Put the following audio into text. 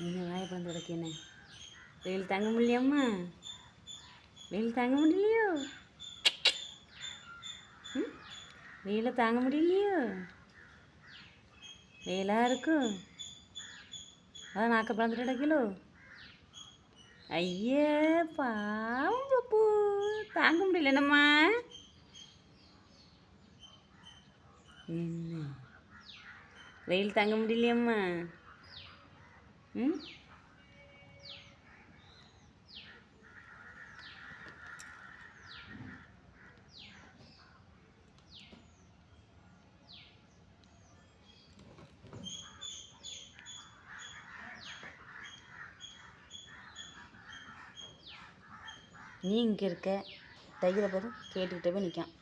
என்ன வாயை பிறந்து வெயில் தாங்க முடியலையாம்மா? வெயில் தாங்க முடியலையோ? ம்? வெயிலை தாங்க முடியலையோ? வெயிலாக இருக்கும் அதான் நாக்க பிறந்துட்டு கிடக்கிலோ ஐயே பாவம் பப்பு. தாங்க முடியல என்னம்மா? என்ன? வெயில் தாங்க முடியலையம்மா? ம்? நீ இங்கே இருக்க. டைகரை பாரு கேட்டுக்கிட்டே போய் நிற்கான்